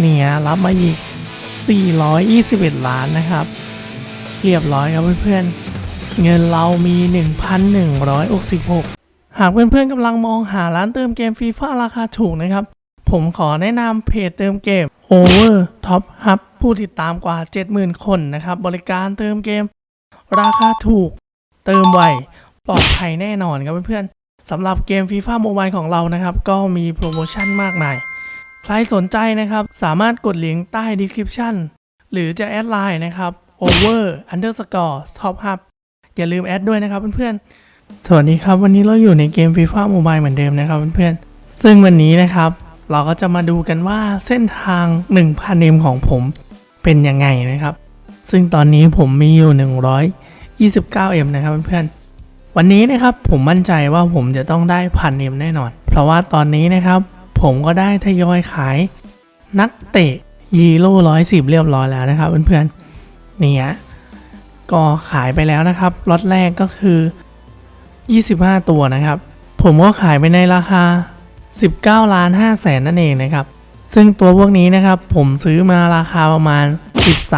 เนี่ยรับมาอีก 421 ล้านนะครับ เรียบร้อยครับเพื่อนๆ เงินเรามี 1,166 หากเพื่อนๆกำลังมองหาร้านเติมเกมฟีฟ่าราคาถูกนะครับ ผมขอแนะนำเพจเติมเกม Over Top Hub ผู้ติดตามกว่า 70,000 คนนะครับ บริการเติมเกม ราคาถูก เติมไวปลอดภัยแน่นอนครับเพื่อนๆสำหรับเกมฟีฟ่าโมบายของเรานะครับ ก็มีโปรโมชั่นมากมาย ใครสนใจนะครับ สามารถกดลิงก์ใต้ description หรือจะแอดไลน์นะครับ over underscore top up อย่าลืมแอดด้วยนะครับเพื่อนๆ สวัสดีครับวันนี้เราอยู่ในเกม FIFA Mobile เหมือนเดิมนะครับเพื่อนๆ ซึ่งวันนี้นะครับ เราก็จะมาดูกันว่าเส้นทาง 1,000 m ของผมเป็นยังไงนะครับ ซึ่งตอนนี้ผมมีอยู่ 129 m นะครับเพื่อนๆ วันนี้นะครับผมมั่นใจว่าผมจะต้องได้พันเอ็มแน่นอน เพราะว่าตอนนี้นะครับ ผมก็ได้ทยอยขาย นักเตะยีโร่ร้อยสิบเรียบร้อยแล้วนะครับเพื่อนๆนี่ยก็ขายไปแล้วนะครับล็อตแรกก็คือ 25 ตัวนะครับ ผมก็ขายไปในราคา 19ล้าน5แสนนั่นเองนะครับ ซึ่งตัวพวกนี้นะครับ ผมซื้อมาราคาประมาณ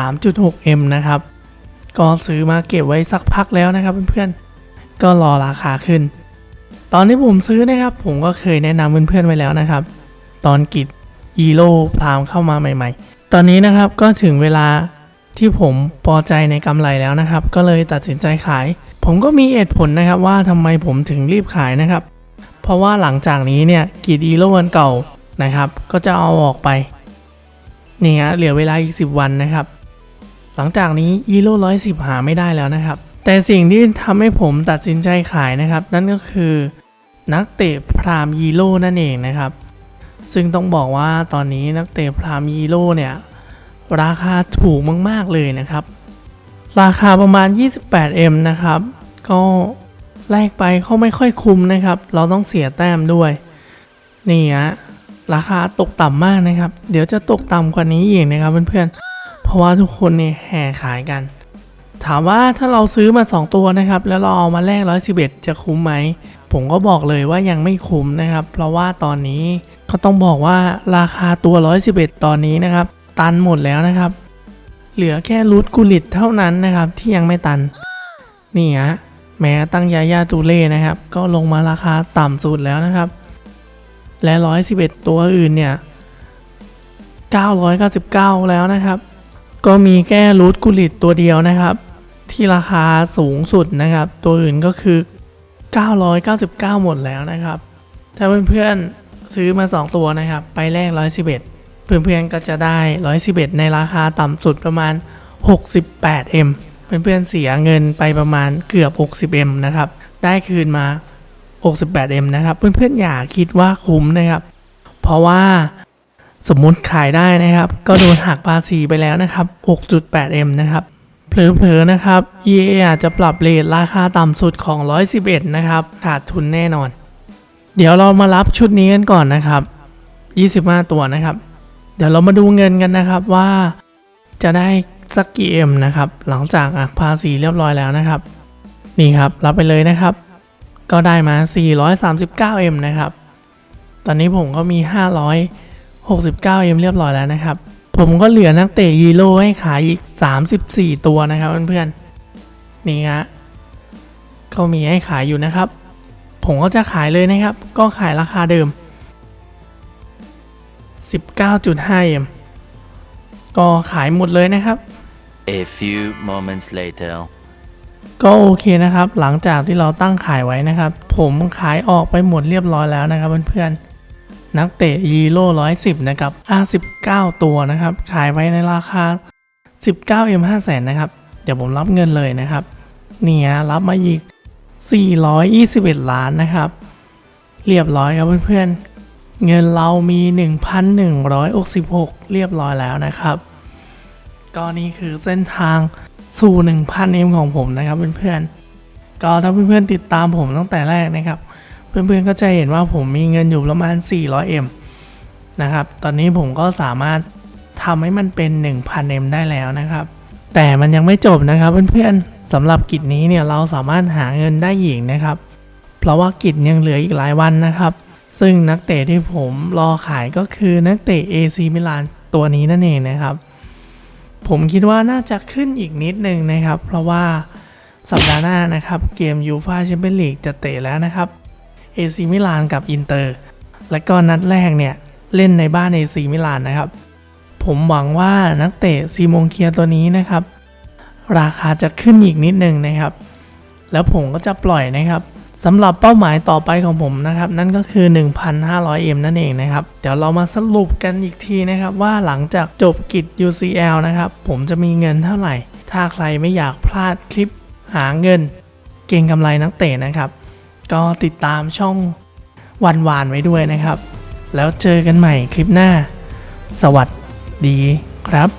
13.6M นะครับ ก็ซื้อมาเก็บไว้สักพักแล้วนะครับเพื่อนๆก็รอราคาขึ้น ตอนที่ผมซื้อนะครับ ผมก็เคยแนะนำเพื่อนๆไว้แล้วนะครับ ตอนกิจอีโร่พรามเข้ามาใหม่ ๆ ตอนนี้นะครับก็ถึงเวลาที่ผมพอใจในกำไรแล้วนะครับ ก็เลยตัดสินใจขาย ผมก็มีเหตุผลนะครับว่าทำไมผมถึงรีบขายนะครับ เพราะว่าหลังจากนี้เนี่ยกิจอีโร่วันเก่านะครับ ก็จะเอาออกไปนี่ฮะเหลือเวลาอีก 10 วันนะครับ หลังจากนี้อีโร่ร้อยสิบหาไม่ได้แล้วนะครับ แต่สิ่งที่ทำให้ผมตัดสินใจขายนะครับ นั่นก็คือนักเตะพรามยีโร่นั่นเองนะครับ ซึ่งต้องบอกว่าตอนนี้นักเตะพรามีโร่เนี่ย ราคาถูกมาก ๆ เลยนะครับ ราคาประมาณ 28M นะครับ ก็แลกไปเขาไม่ค่อยคุ้มนะครับ เราต้องเสียแต้มด้วย นี่ฮะราคาตกต่ำมากนะครับ เดี๋ยวจะตกต่ำกว่านี้อีกนะครับเพื่อนๆ เพราะว่าทุกคนเนี่ยแห่ขายกัน ถามว่าถ้าเราซื้อมา 2 ตัวนะครับ แล้วเราเอามาแลก111 จะคุ้มไหม ผมก็บอกเลยว่ายังไม่คุ้มนะครับ เพราะว่าตอนนี้ ก็ต้องบอกว่าราคาตัว 111 ตอนนี้นะครับ ตันหมดแล้วนะครับ เหลือแค่รูทกุลิตเท่านั้นนะครับที่ยังไม่ตัน นี่ฮะแม้ตั้งยายาตูเล่นะครับ ก็ลงมาราคาต่ำสุดแล้วนะครับ และ 111 ตัวอื่นเนี่ย 999 แล้วนะครับ ก็มีแค่รูทกุลิตตัวเดียวนะครับ ที่ราคาสูงสุดนะครับ ตัวอื่นก็คือ 999 หมดแล้วนะครับ ถ้าเพื่อนๆ ซื้อมา 2 ตัวนะครับ ไปแลก111 เพื่อนๆก็จะได้ 111 ในราคาต่ำสุดประมาณ 68M เพื่อนๆเสียเงินไปประมาณเกือบ 60M นะครับ ได้คืนมา 68M นะครับ เพื่อนๆอย่าคิดว่าคุ้มนะครับ เพราะว่าสมมุติขายได้นะครับ ก็โดนหักภาษีไปแล้วนะครับ 6.8M นะครับเผลอๆนะครับ EA อาจจะปรับเรทราคาต่ำสุดของ 111 นะครับ ขาดทุนแน่นอน เดี๋ยวเรามารับชุดนี้กันก่อนนะครับ 25 ตัวนะครับ เดี๋ยวเรามาดูเงินกันนะครับว่าจะได้สักกี่เอ็มนะครับ หลังจากอักภาษีเรียบร้อยแล้วนะครับ นี่ครับรับไปเลยนะครับ ก็ได้มา 439M นะครับ ตอนนี้ผมก็มี 569M เรียบร้อยแล้วนะครับ ผมก็เหลือนักเตะยีโร่ให้ขายอีก 34 ตัวนะครับเพื่อนๆ นี่ฮะก็มีให้ขายอยู่นะครับ ผมก็จะขายเลยนะครับ ก็ขายราคาเดิม 19.5M ก็ขายหมดเลยนะครับ A few moments later. ก็โอเคนะครับ หลังจากที่เราตั้งขายไว้นะครับ ผมขายออกไปหมดเรียบร้อยแล้วนะครับเพื่อนๆ นักเตะยีโร่ร้อยสิบนะครับ59 ตัวนะครับ ขายไว้ในราคา 19M 5แสนนะครับ เดี๋ยวผมรับเงินเลยนะครับเนี่ยรับมาอีก 421 ล้านนะครับ เรียบร้อยครับเพื่อนๆ เงินเรามี 1,166 เรียบร้อยแล้วนะครับ ก็นี่คือเส้นทางสู่ 1,000 m ของผมนะครับเพื่อนๆ ก็ถ้าเพื่อนๆติดตามผมตั้งแต่แรกนะครับ เพื่อนๆก็จะเห็นว่าผมมีเงินอยู่ประมาณ 400m นะครับ ตอนนี้ผมก็สามารถทำให้มันเป็น 1,000m ได้แล้วนะครับ แต่มันยังไม่จบนะครับเพื่อนๆ สำหรับกิจนี้เนี่ยเราสามารถหาเงินได้อีกนะครับ เพราะว่ากิจยังเหลืออีกหลายวันนะครับ ซึ่งนักเตะที่ผมรอขายก็คือนักเตะ AC มิลานตัวนี้นั่นเองนะครับ ผมคิดว่าน่าจะขึ้นอีกนิดนึงนะครับ เพราะว่าสัปดาห์หน้านะครับเกมยูฟาแชมเปี้ยนลีกจะเตะแล้วนะครับเอซีมิลานกับอินเตอร์ และก็นัดแรกเนี่ยเล่นในบ้านเอซีมิลานนะครับ ผมหวังว่านักเตะซีโมงเคียตัวนี้นะครับ ราคาจะขึ้นอีกนิดนึงนะครับ แล้วผมก็จะปล่อยนะครับสำหรับเป้าหมายต่อไปของผมนะครับ นั่นก็คือ 1,500M นั่นเองนะครับ เดี๋ยวเรามาสรุปกันอีกทีนะครับ ว่าหลังจากจบกิจ UCL นะครับ ผมจะมีเงินเท่าไหร่ ถ้าใครไม่อยากพลาดคลิปหาเงิน เก่งกำไรนักเตะนะครับ ก็ติดตามช่องวันวานไว้ด้วยนะครับ แล้วเจอกันใหม่คลิปหน้า สวัสดีครับ